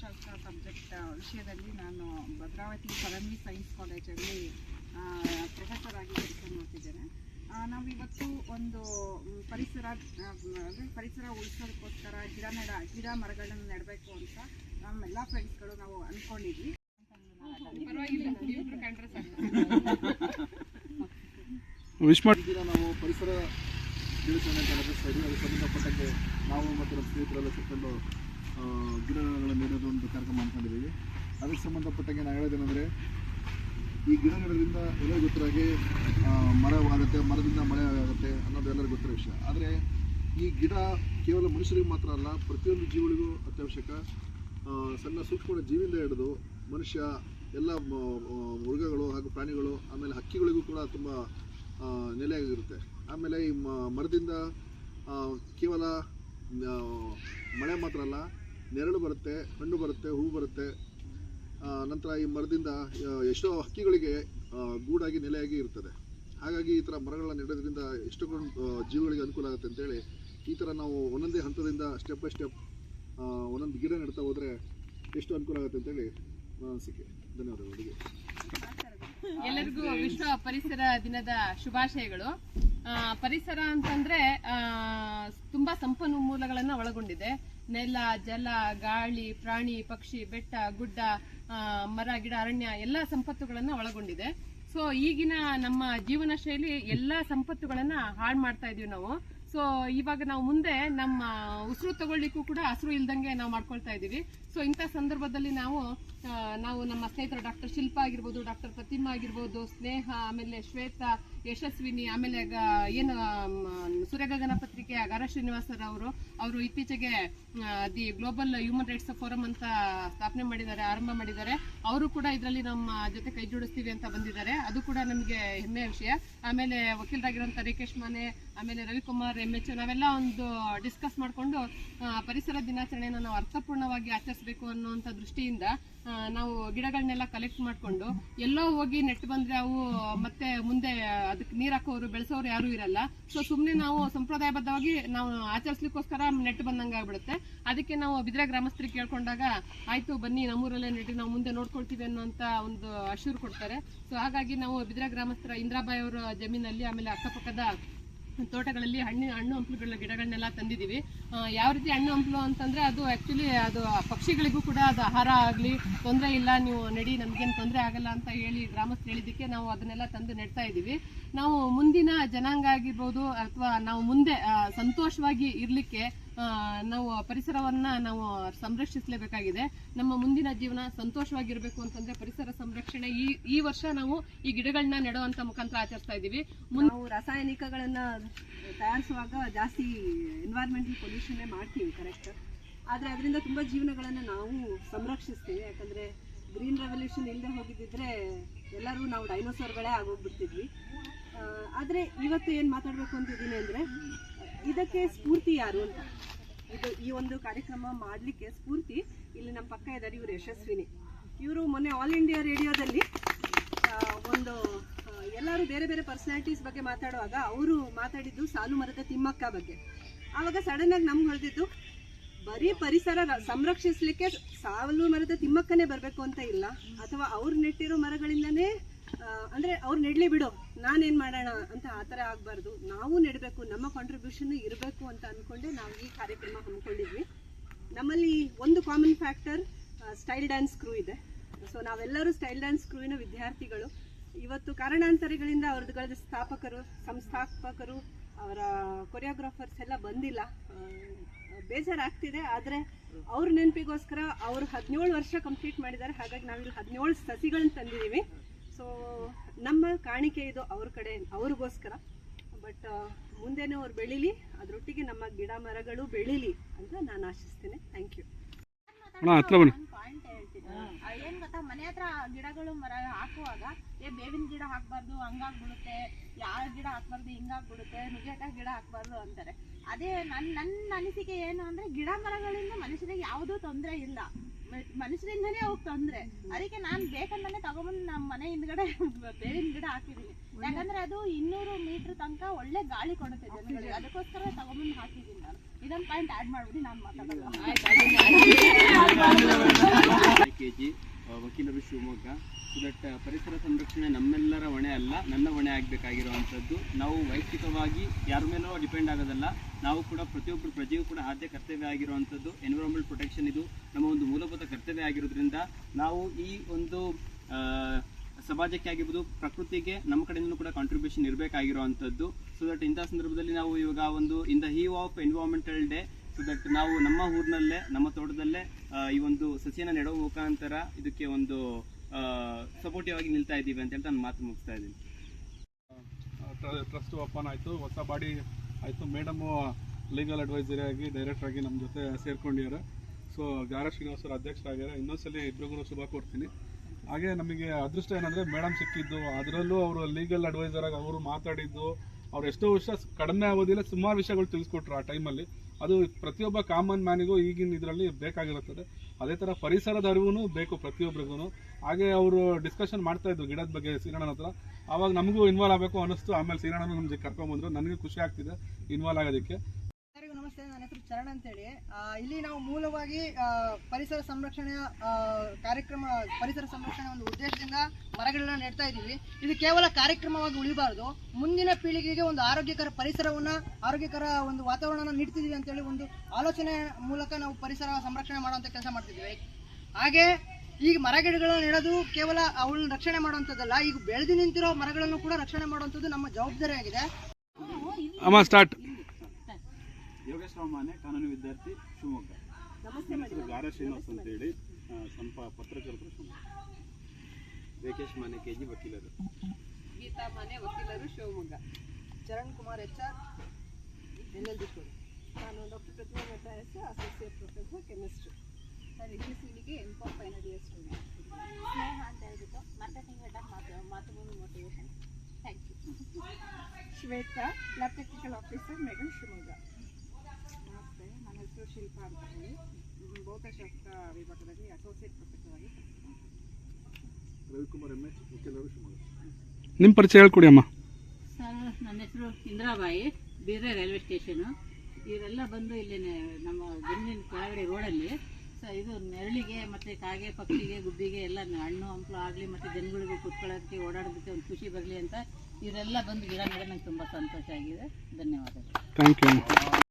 ಜೀವಶಾಸ್ತ್ರ ಸಬ್ಜೆಕ್ಟ್ ವಿಷಯದಲ್ಲಿ ನಾನು ಭದ್ರಾವತಿ ಪರಮಿ ಸೈನ್ಸ್ ಕಾಲೇಜಲ್ಲಿ ಪ್ರೊಫೆಸರ್ ಆಗಿ ಕೆಲಸ ಮಾಡ್ತಿದ್ದೇನೆ ನಾವು ಇವತ್ತು ಒಂದು ಪರಿಸರ ಅಂದರೆ ಪರಿಸರ ಉಳಿಸೋದಕ್ಕೋಸ್ಕರ ಗಿಡ ನೆಡ ಗಿಡ ಮರಗಳನ್ನು ನೆಡಬೇಕು ಅಂತ ನಮ್ಮೆಲ್ಲ ಫ್ರೆಂಡ್ಸ್ಗಳು ನಾವು ಅಂದ್ಕೊಂಡಿದ್ವಿ ದಿನ ನಾವು ಪರಿಸರ ಸಂಬಂಧಪಟ್ಟಂಗೆ ನಾವು ಮತ್ತು ನಮ್ಮ ಸ್ನೇಹಿತರೆಲ್ಲ ಸೇರ್ಕೊಂಡು ಆ, ಗಿಡಗಳನ್ನು ನೆಡೋದು ಒಂದು ಕಾರ್ಯಕ್ರಮ ಅಂದ್ಕೊಂಡಿದ್ದೀವಿ ಅದಕ್ಕೆ ಸಂಬಂಧಪಟ್ಟಂಗೆ ನಾನು ಹೇಳೋದೇನೆಂದರೆ ಈ ಗಿಡ ನೆಡೋದ್ರಿಂದ ಎಲ್ಲರಿಗೂ ಗೊತ್ತಿರಾಗೆ ಮರವಾಗುತ್ತೆ ಮರದಿಂದ ಮಳೆ ಆಗುತ್ತೆ ಅನ್ನೋದು ಎಲ್ಲರಿಗೂ ಗೊತ್ತಿರೋ ವಿಷಯ. ಆದರೆ ಈ ಗಿಡ ಕೇವಲ ಮನುಷ್ಯರಿಗೆ ಮಾತ್ರ ಅಲ್ಲ ಪ್ರತಿಯೊಂದು ಜೀವಿಗಳಿಗೂ ಅತ್ಯವಶ್ಯಕ. ಸಣ್ಣ ಸೂಕ್ಷ್ಮ ಜೀವಿಯಿಂದ ಹಿಡಿದು ಮನುಷ್ಯ ಎಲ್ಲ ಮೃಗಗಳು ಹಾಗೂ ಪ್ರಾಣಿಗಳು ಆಮೇಲೆ ಹಕ್ಕಿಗಳಿಗೂ ಕೂಡ ತುಂಬ ನೆಲೆಯಾಗಿರುತ್ತೆ. ಆಮೇಲೆ ಈ ಮರದಿಂದ ಕೇವಲ ಮಳೆ ಮಾತ್ರ ಅಲ್ಲ ನೆರಳು ಬರುತ್ತೆ ಹಣ್ಣು ಬರುತ್ತೆ, ಹೂ ಬರುತ್ತೆ. ನಂತರ ಈ ಮರದಿಂದ ಎಷ್ಟೋ ಹಕ್ಕಿಗಳಿಗೆ ಗೂಡಾಗಿ ನೆಲೆಯಾಗಿ ಇರ್ತದೆ. ಹಾಗಾಗಿ ಈ ಥರ ಮರಗಳನ್ನು ನೆಡೋದ್ರಿಂದ ಎಷ್ಟೋ ಜೀವಗಳಿಗೆ ಅನುಕೂಲ ಆಗುತ್ತೆ ಅಂತೇಳಿ ಈ ಥರ ನಾವು ಒಂದೊಂದೇ ಹಂತದಿಂದ ಸ್ಟೆಪ್ ಬೈ ಸ್ಟೆಪ್ ಒಂದೊಂದು ಗಿಡ ನೆಡ್ತಾ ಹೋದರೆ ಎಷ್ಟು ಅನುಕೂಲ ಆಗುತ್ತೆ ಅಂತೇಳಿ ನನ್ನ ಅನಿಸಿಕೆ ಧನ್ಯವಾದಗಳು ಎಲ್ಲರಿಗೂ ವಿಶ್ವ ಪರಿಸರ ದಿನದ ಶುಭಾಶಯಗಳು. ಪರಿಸರ ಅಂತಂದ್ರೆ ತುಂಬಾ ಸಂಪನ್ಮೂಲಗಳನ್ನ ಒಳಗೊಂಡಿದೆ. ನೆಲ, ಜಲ, ಗಾಳಿ, ಪ್ರಾಣಿ, ಪಕ್ಷಿ, ಬೆಟ್ಟ, ಗುಡ್ಡ ಮರ, ಗಿಡ, ಅರಣ್ಯ ಎಲ್ಲ ಸಂಪತ್ತುಗಳನ್ನು ಒಳಗೊಂಡಿದೆ. ಸೊ ಈಗಿನ ನಮ್ಮ ಜೀವನ ಶೈಲಿ ಎಲ್ಲ ಸಂಪತ್ತುಗಳನ್ನ ಹಾಳು ಮಾಡ್ತಾ ಇದೀವಿ ನಾವು. ಸೊ ಇವಾಗ ನಾವು ಮುಂದೆ ನಮ್ಮ ಉಸಿರು ತಗೊಳ್ಳಿಕ್ಕೂ ಕೂಡ ಹಸಿರು ಇಲ್ದಂಗೆ ನಾವು ಮಾಡ್ಕೊಳ್ತಾ ಇದ್ದೀವಿ ಸೊ ಇಂಥ ಸಂದರ್ಭದಲ್ಲಿ ನಾವು ನಾವು ನಮ್ಮ ಸ್ನೇಹಿತರು ಡಾಕ್ಟರ್ ಶಿಲ್ಪ ಆಗಿರ್ಬೋದು, ಡಾಕ್ಟರ್ ಪ್ರತಿಮಾ ಆಗಿರ್ಬೋದು, ಸ್ನೇಹ, ಆಮೇಲೆ ಶ್ವೇತಾ ಯಶಸ್ವಿನಿ, ಆಮೇಲೆ ಏನು ಸೂರ್ಯಗಗನ ಪತ್ರಿಕೆಯ ಗಾರ ಶ್ರೀನಿವಾಸರ್ ಅವರು ಇತ್ತೀಚೆಗೆ the global human rights forum ಅಂತ ಸ್ಥಾಪನೆ ಮಾಡಿದ್ದಾರೆ, ಆರಂಭ ಮಾಡಿದ್ದಾರೆ. ಅವರು ಕೂಡ ಇದರಲ್ಲಿ ನಮ್ಮ ಜೊತೆ ಕೈ ಜೋಡಿಸ್ತೀವಿ ಅಂತ ಬಂದಿದ್ದಾರೆ. ಅದು ಕೂಡ ನಮಗೆ ಹೆಮ್ಮೆಯ ವಿಷಯ. ಆಮೇಲೆ ವಕೀಲರಾಗಿರುವಂಥ ರೇಕೇಶ್ ಮಾನೆ, ಆಮೇಲೆ ರವಿಕುಮಾರ್ ಎಂ ಎಚ್, ನಾವೆಲ್ಲ ಒಂದು ಡಿಸ್ಕಸ್ ಮಾಡಿಕೊಂಡು ಪರಿಸರ ದಿನಾಚರಣೆಯನ್ನು ನಾವು ಅರ್ಥಪೂರ್ಣವಾಗಿ ಆಚರಿಸಬೇಕು ಅನ್ನುವಂಥ ದೃಷ್ಟಿಯಿಂದ ನಾವು ಗಿಡಗಳನ್ನೆಲ್ಲ ಕಲೆಕ್ಟ್ ಮಾಡಿಕೊಂಡು ಎಲ್ಲೋ ಹೋಗಿ ನೆಟ್ಟು ಬಂದ್ರೆ ಅವು ಮತ್ತೆ ಮುಂದೆ ಅದಕ್ಕೆ ನೀರು ಹಾಕೋರು, ಬೆಳೆಸೋರು ಯಾರು ಇರಲ್ಲ. ಸೊ ಸುಮ್ಮನೆ ನಾವು ಸಂಪ್ರದಾಯಬದ್ಧವಾಗಿ ನಾವು ಆಚರಿಸ್ಲಿಕ್ಕೋಸ್ಕರ ನೆಟ್ಟು ಬಂದಂಗೆ ಆಗ್ಬಿಡುತ್ತೆ. ಅದಕ್ಕೆ ನಾವು ಬಿದ್ರೆ ಗ್ರಾಮಸ್ಥರಿಗೆ ಕೇಳ್ಕೊಂಡಾಗ, ಆಯಿತು, ಬನ್ನಿ, ನಮ್ಮೂರಲ್ಲೇ ನೆಟ್ಟು ನಾವು ಮುಂದೆ ನೋಡ್ಕೊಳ್ತೀವಿ ಅನ್ನೋಂಥ ಒಂದು ಅಶೂರು ಕೊಡ್ತಾರೆ. ಸೊ ಹಾಗಾಗಿ ನಾವು ಬಿದ್ರೆ ಗ್ರಾಮಸ್ಥರ ಇಂದ್ರಾಬಾಯಿ ಅವರ ಜಮೀನಲ್ಲಿ ಆಮೇಲೆ ಅಕ್ಕಪಕ್ಕದ ತೋಟಗಳಲ್ಲಿ ಹಣ್ಣು ಹಣ್ಣು ಹಂಪಲುಗಳ ಗಿಡಗಳನ್ನೆಲ್ಲ ತಂದಿದ್ದೀವಿ. ಯಾವ ರೀತಿ ಹಣ್ಣು ಹಂಪಲು ಅಂತಂದ್ರೆ ಅದು ಆ್ಯಕ್ಚುಲಿ ಅದು ಪಕ್ಷಿಗಳಿಗೂ ಕೂಡ ಅದು ಆಹಾರ ಆಗಲಿ, ತೊಂದರೆ ಇಲ್ಲ, ನೀವು ನಡಿ, ನಮ್ಗೇನು ತೊಂದರೆ ಆಗಲ್ಲ ಅಂತ ಹೇಳಿ ಗ್ರಾಮಸ್ಥರು ಹೇಳಿದ್ದಕ್ಕೆ ನಾವು ಅದನ್ನೆಲ್ಲ ತಂದು ನೆಡ್ತಾ ಇದ್ದೀವಿ. ನಾವು ಮುಂದಿನ ಜನಾಂಗ ಆಗಿರ್ಬೋದು ಅಥವಾ ನಾವು ಮುಂದೆ ಸಂತೋಷವಾಗಿ ಇರಲಿಕ್ಕೆ ನಾವು ಪರಿಸರವನ್ನ ನಾವು ಸಂರಕ್ಷಿಸಲೇಬೇಕಾಗಿದೆ. ನಮ್ಮ ಮುಂದಿನ ಜೀವನ ಸಂತೋಷವಾಗಿರಬೇಕು ಅಂತಂದ್ರೆ ಪರಿಸರ ಸಂರಕ್ಷಣೆ ಈ ಈ ವರ್ಷ ನಾವು ಈ ಗಿಡಗಳನ್ನ ನೆಡುವಂತ ಮುಖಾಂತರ ಆಚರಿಸ್ತಾ ಇದ್ದೀವಿ. ಮುಂದೆ ನಾವು ರಾಸಾಯನಿಕಗಳನ್ನ ತಯಾರಿಸುವಾಗ ಜಾಸ್ತಿ ಎನ್ವೈರ್ಮೆಂಟಲ್ ಪೊಲ್ಯೂಷನ್ನೇ ಮಾಡ್ತೀವಿ ಕರೆಕ್ಟ್ ಆದ್ರೆ ಅದರಿಂದ ತುಂಬಾ ಜೀವನಗಳನ್ನ ನಾವು ಸಂರಕ್ಷಿಸ್ತೀವಿ. ಯಾಕಂದ್ರೆ ಗ್ರೀನ್ ರೆವಲ್ಯೂಷನ್ ಇಲ್ಲದೆ ಹೋಗಿದ್ದಿದ್ರೆ ಎಲ್ಲರೂ ನಾವು ಡೈನೋಸಾರ್ಗಳೇ ಆಗೋಗ್ಬಿಡ್ತಿದ್ವಿ. ಆದರೆ ಇವತ್ತು ಏನು ಮಾತಾಡಬೇಕು ಅಂತಿದ್ದೀನಿ ಅಂದರೆ ಇದಕ್ಕೆ ಸ್ಫೂರ್ತಿ ಯಾರು ಅಂತ? ಇದು ಈ ಒಂದು ಕಾರ್ಯಕ್ರಮ ಮಾಡಲಿಕ್ಕೆ ಸ್ಫೂರ್ತಿ ಇಲ್ಲಿ ನಮ್ಮ ಪಕ್ಕ ಇದ್ದಾರೆ ಇವರು ಯಶಸ್ವಿನಿ. ಇವರು ಮೊನ್ನೆ ಆಲ್ ಇಂಡಿಯಾ ರೇಡಿಯೋದಲ್ಲಿ ಒಂದು ಎಲ್ಲರೂ ಬೇರೆ ಬೇರೆ ಪರ್ಸನಾಲಿಟೀಸ್ ಬಗ್ಗೆ ಮಾತಾಡುವಾಗ ಅವರು ಮಾತಾಡಿದ್ದು ಸಾಲು ಮರದ ತಿಮ್ಮಕ್ಕ ಬಗ್ಗೆ. ಆವಾಗ ಸಡನ್ ಆಗಿ ನಮ್ಗೆ ಹೊಳೆದಿದ್ದು, ಬರೀ ಪರಿಸರ ಸಂರಕ್ಷಿಸಲಿಕ್ಕೆ ಸಾಲು ಮರದ ತಿಮ್ಮಕ್ಕನೇ ಬರಬೇಕು ಅಂತ ಇಲ್ಲ. ಅಥವಾ ಅವ್ರು ನೆಟ್ಟಿರೋ ಮರಗಳಿಂದನೇ ಅಂದ್ರೆ ಅವ್ರು ನೆಡ್ಲಿ ಬಿಡು, ನಾನೇನ್ ಮಾಡೋಣ ಅಂತ ಆ ಥರ ಆಗಬಾರ್ದು. ನಾವು ನೆಡಬೇಕು, ನಮ್ಮ ಕಾಂಟ್ರಿಬ್ಯೂಷನ್ ಇರಬೇಕು ಅಂತ ಅನ್ಕೊಂಡೆ ನಾವು ಈ ಕಾರ್ಯಕ್ರಮ ಹಮ್ಮಿಕೊಂಡಿದ್ವಿ. ನಮ್ಮಲ್ಲಿ ಒಂದು common factor style dance crew ಇದೆ. ಸೊ ನಾವೆಲ್ಲರೂ ಸ್ಟೈಲ್ ಡ್ಯಾನ್ಸ್ ಕ್ರೂವಿನ ವಿದ್ಯಾರ್ಥಿಗಳು. ಇವತ್ತು ಕಾರಣಾಂತರಗಳಿಂದ ಅವ್ರದ್ದು ಸ್ಥಾಪಕರು, ಸಂಸ್ಥಾಪಕರು, ಅವರ ಕೊರಿಯೋಗ್ರಾಫರ್ಸ್ ಎಲ್ಲ ಬಂದಿಲ್ಲ. ಬೇಜಾರಾಗ್ತಿದೆ, ಆದರೆ ಅವ್ರ ನೆನಪಿಗೋಸ್ಕರ ಅವರು ಹದಿನೇಳು ವರ್ಷ ಕಂಪ್ಲೀಟ್ ಮಾಡಿದ್ದಾರೆ. ಹಾಗಾಗಿ ನಾವಿಲ್ಲಿ ಹದಿನೇಳು ಸಸಿಗಳನ್ನ ತಂದಿದ್ದೀವಿ. ಸೊ ನಮ್ಮ ಕಾಣಿಕೆ ಇದು ಅವ್ರ ಕಡೆ ಅವ್ರಿಗೋಸ್ಕರ. ಬಟ್ ಮುಂದೆನೂ ಅವ್ರು ಬೆಳೀಲಿ ಅದರೊಟ್ಟಿಗೆ ನಮ್ಮ ಗಿಡ ಮರಗಳು ಬೆಳೀಲಿ ಅಂತ ನಾನು ಆಶಿಸ್ತೇನೆ. ಥ್ಯಾಂಕ್ ಯು ಪಾಯಿಂಟ್ ಹೇಳ್ತೀನಿ. ಆ, ಏನ್ ಗೊತ್ತಾ? ಮನೆ ಹತ್ರ ಗಿಡಗಳು ಮರ ಹಾಕುವಾಗ ಏ ಬೇವಿನ ಗಿಡ ಹಾಕ್ಬಾರ್ದು ಹಂಗಾಗ್ಬಿಡುತ್ತೆ. ಯಾವ ಗಿಡ ಹಾಕ್ಬಾರ್ದು ಹಿಂಗಾಗ್ಬಿಡುತ್ತೆ. ನುಗ್ಗೆಕಾಯಿ ಗಿಡ ಹಾಕ್ಬಾರ್ದು ಅಂತಾರೆ. ಅದೇ ನನ್ ನನ್ನ ಅನಿಸಿಕೆ ಏನು ಅಂದ್ರೆ ಗಿಡ ಮರಗಳಿಂದ ಮನುಷ್ಯರಿಗೆ ಯಾವುದೂ ತೊಂದರೆ ಇಲ್ಲ. ಮನುಷ್ಯರಿಂದನೇ ಅವ್ರಿಗೆ ತೊಂದ್ರೆ. ಅದಕ್ಕೆ ನಾನು ಬೇಕಂತಾನೆ ತಗೊಂಡ್ಬಂದು ನಮ್ಮ ಮನೆ ಹಿಂದ್ಗಡೆ ಬೇವಿನ ಗಿಡ ಹಾಕಿದೀನಿ. ಯಾಕಂದ್ರೆ ಅದು ಇನ್ನೂರು ಮೀಟರ್ ತನಕ ಒಳ್ಳೆ ಗಾಳಿ ಕೊಡುತ್ತೆ ಜನಗಳಿಗೆ. ಅದಕ್ಕೋಸ್ಕರ ತಗೊಂಡ್ಬಂದು ಹಾಕಿದೀನಿ ನಾನು. ಇದೊಂದು ಪಾಯಿಂಟ್ ಆಡ್ ಮಾಡ್ಬಿಡಿ ನಾನು ಜಿ ವಕೀಲರು ಶಿವಮೊಗ್ಗ ಸೊ ದಟ್ ಪರಿಸರ ಸಂರಕ್ಷಣೆ ನಮ್ಮೆಲ್ಲರ ಹೊಣೆ ಅಲ್ಲ, ನನ್ನ ಹೊಣೆ ಆಗಬೇಕಾಗಿರುವಂಥದ್ದು. ನಾವು ವೈಯಕ್ತಿಕವಾಗಿ ಯಾರ ಮೇಲೂ ಡಿಪೆಂಡ್ ಆಗೋದಲ್ಲ, ನಾವು ಕೂಡ ಪ್ರತಿಯೊಬ್ಬರು ಪ್ರಜೆಯೂ ಕೂಡ ಆದ್ಯ ಕರ್ತವ್ಯ ಆಗಿರುವಂಥದ್ದು. ಎನ್ವಿರಾನ್ಮೆಂಟ್ ಪ್ರೊಟೆಕ್ಷನ್ ಇದು ನಮ್ಮ ಒಂದು ಮೂಲಭೂತ ಕರ್ತವ್ಯ ಆಗಿರೋದ್ರಿಂದ ನಾವು ಈ ಒಂದು ಸಮಾಜಕ್ಕೆ ಆಗಿರ್ಬೋದು, ಪ್ರಕೃತಿಗೆ ನಮ್ಮ ಕಡೆಯಿಂದ ಕೂಡ ಕಾಂಟ್ರಿಬ್ಯೂಷನ್ ಇರಬೇಕಾಗಿರುವಂಥದ್ದು. ಸೊ ದಟ್ ಇಂಥ ಸಂದರ್ಭದಲ್ಲಿ ನಾವು ಇವಾಗ ಒಂದು in the eve of environmental day so ನಾವು ನಮ್ಮ ಊರಿನಲ್ಲೇ, ನಮ್ಮ ತೋಟದಲ್ಲೇ ಈ ಒಂದು ಸಸಿಯನ್ನು ನೆಡುವ ಮುಖಾಂತರ ಇದಕ್ಕೆ ಒಂದು ಸಪೋರ್ಟಿವ್ ಆಗಿ ನಿಲ್ತಾ ಇದ್ದೀವಿ ಅಂತ ಹೇಳ್ತಾ ನಾನು ಮಾತು ಮುಗಿಸ್ತಾ ಇದ್ದೀನಿ. ಟ್ರಸ್ಟ್ ಓಪನ್ ಆಯಿತು. ಹೊಸ ಬಾಡಿ ಆಯಿತು. ಮೇಡಮು ಲೀಗಲ್ ಅಡ್ವೈಸರಿ ಆಗಿ ಡೈರೆಕ್ಟರ್ ಆಗಿ ನಮ್ಮ ಜೊತೆ ಸೇರ್ಕೊಂಡಿದ್ದಾರೆ. ಸೊ ಗಾರ ಶ್ರೀನಿವಾಸರು ಅಧ್ಯಕ್ಷರಾಗ್ಯಾರ ಇನ್ನೊಂದ್ಸಲಿ ಇಬ್ಬರಿಗೂ ಶುಭ ಕೊಡ್ತೀನಿ ಹಾಗೆ ನಮಗೆ ಅದೃಷ್ಟ ಏನಂದರೆ, ಮೇಡಮ್ ಸಿಕ್ಕಿದ್ದು. ಅದರಲ್ಲೂ ಅವರು ಲೀಗಲ್ ಅಡ್ವೈಸರ್ ಆಗಿ ಅವರು ಮಾತಾಡಿದ್ದು. ಅವ್ರು ಎಷ್ಟೋ ವಿಷಯ ಕಡಿಮೆ ಆಗೋದಿಲ್ಲ ಸುಮಾರು ವಿಷಯಗಳು ತಿಳಿಸ್ಕೊಟ್ರು ಆ ಟೈಮಲ್ಲಿ ಅದು ಪ್ರತಿಯೊಬ್ಬ ಕಾಮನ್ ಮ್ಯಾನಿಗೂ ಈಗಿನ ಇದರಲ್ಲಿ ಬೇಕಾಗಿರುತ್ತದೆ. ಅದೇ ಥರ ಪರಿಸರದ ಅರಿವು ಬೇಕು ಪ್ರತಿಯೊಬ್ಬರಿಗೂ ಹಾಗೆ ಅವರು ಡಿಸ್ಕಷನ್ ಮಾಡ್ತಾ ಇದ್ರು ಗಿಡದ ಬಗ್ಗೆ ಸೀರಣ್ಣನ ಹತ್ರ. ಆವಾಗ ನಮಗೂ ಇನ್ವಾಲ್ವ್ ಆಗಬೇಕು ಅನ್ನಿಸ್ತು. ಆಮೇಲೆ ಶ್ರೀರಣ್ಣನ ನಮಗೆ ಕರ್ಕೊಂಬಂದ್ರು. ನನಗೆ ಖುಷಿ ಆಗ್ತಿದೆ ಇನ್ವಾಲ್ವ್ ಆಗೋದಕ್ಕೆ. ನನ್ನ ಅಂತೇಳಿ. ಇಲ್ಲಿ ನಾವು ಮೂಲವಾಗಿ ಪರಿಸರ ಸಂರಕ್ಷಣೆಯ ಕಾರ್ಯಕ್ರಮ, ಪರಿಸರ ಸಂರಕ್ಷಣೆ ಒಂದು ಉದ್ದೇಶದಿಂದ ಮರಗಳನ್ನ ನೆಡ್ತಾ ಇದ್ದೀವಿ. ಇದು ಕೇವಲ ಕಾರ್ಯಕ್ರಮವಾಗಿ ಉಳಿಬಾರದು. ಮುಂದಿನ ಪೀಳಿಗೆಗೆ ಒಂದು ಆರೋಗ್ಯಕರ ಪರಿಸರವನ್ನ, ಆರೋಗ್ಯಕರ ಒಂದು ವಾತಾವರಣ ನೀಡ್ತಿದ್ದೀವಿ ಅಂತೇಳಿ ಒಂದು ಆಲೋಚನೆ ಮೂಲಕ ನಾವು ಪರಿಸರ ಸಂರಕ್ಷಣೆ ಮಾಡುವಂಥ ಕೆಲಸ ಮಾಡ್ತಿದ್ದೀವಿ. ಹಾಗೆ, ಈಗ ಮರಗಿಡಗಳನ್ನ ನೆಡೋದು ಕೇವಲ ಅವಳನ್ನ ರಕ್ಷಣೆ ಮಾಡುವಂಥದ್ದಲ್ಲ, ಈಗ ಬೆಳೆದು ನಿಂತಿರೋ ಮರಗಳನ್ನು ಕೂಡ ರಕ್ಷಣೆ ಮಾಡುವಂಥದ್ದು ನಮ್ಮ ಜವಾಬ್ದಾರಿ ಆಗಿದೆ ಅಮ್ಮ ಸ್ಟಾರ್ಟ್ ಯೋಗೇಶ್ ರಾಮಾನೆ ಕಾನೂನು ವಿದ್ಯಾರ್ಥಿ ಶಿವಮೊಗ್ಗ. ನನ್ನ ಹೆಸರು ಗಾರ ಶ್ರೀನಿವಾಸ್ ಅಂತೇಳಿ. ಸ್ವಲ್ಪ ಸಂಪ ಪತ್ರಕರ್ತರು ಶಿವಮೊಗ್ಗ. ವೆಂಕೇಶ್ ಮಾನೆ ಕೆ ಜಿ ವಕೀಲರು. ಗೀತಾ ಮನೆ ವಕೀಲರು Shivamogga. Charan Kumar H R L L D ನಾನು doctor Prathima Mehta S associate professor chemistry sir ಇಲ್ಲಿ ಸಿಲಿಗೆ inform final year student Sneha ಅಂತ ಹೇಳ್ಬಿಟ್ಟು ಮಾರ್ಕೆಟಿಂಗ್ ಹೆಡ್ ಆಫ್ ಮಾತು Mathrubhumi motivation thank you Shwetha lab technical officer madam Shivamogga. ನಮಸ್ತೆ ನನ್ನ ಹೆಸರು ಶಿಲ್ಪಾ ಅಂತ ಹೇಳಿ ಭೌತಶಾಸ್ತ್ರ ವಿಭಾಗದಲ್ಲಿ ಅಸೋಸಿಯೇಟ್ ಪ್ರೊಫೆಸರ್ ಆಗಿ. ರವಿಕುಮಾರ್ ಎಂ ಎಚ್ ವಕೀಲರು ಶಿವಮೊಗ್ಗ ನಿಮ್ಮ ಪರಿಚಯ ಹೇಳ್ಕೊಡಿ ಅಮ್ಮ. ಸರ್ ನನ್ನ ಹೆಸರು ಇಂದ್ರಾಬಾಯಿ ಬೀರೆ ರೈಲ್ವೆ ಸ್ಟೇಷನ್. ಇವರೆಲ್ಲ ಬಂದು ಇಲ್ಲಿ ನಮ್ಮ ಜಮೀನಿನ ಕೆಳಗಡೆ ರೋಡಲ್ಲಿ. ಸೊ ಇದು ನೆರಳಿಗೆ ಮತ್ತೆ ಕಾಗೆ ಪಕ್ಷಿಗೆ ಗುಬ್ಬಿಗೆ ಎಲ್ಲ ಹಣ್ಣು ಹಂಪಲು ಆಗಲಿ ಮತ್ತೆ ಜನಗಳಿಗೂ ಕುತ್ಕೊಳ್ಳೋದಕ್ಕೆ ಓಡಾಡೋದಕ್ಕೆ ಒಂದು ಖುಷಿ ಬರಲಿ ಅಂತ ಇವರೆಲ್ಲ ಬಂದು ಗಿಡ ನೆಡ ನಂಗೆ ತುಂಬ ಸಂತೋಷ ಆಗಿದೆ. ಧನ್ಯವಾದಗಳು. Thank you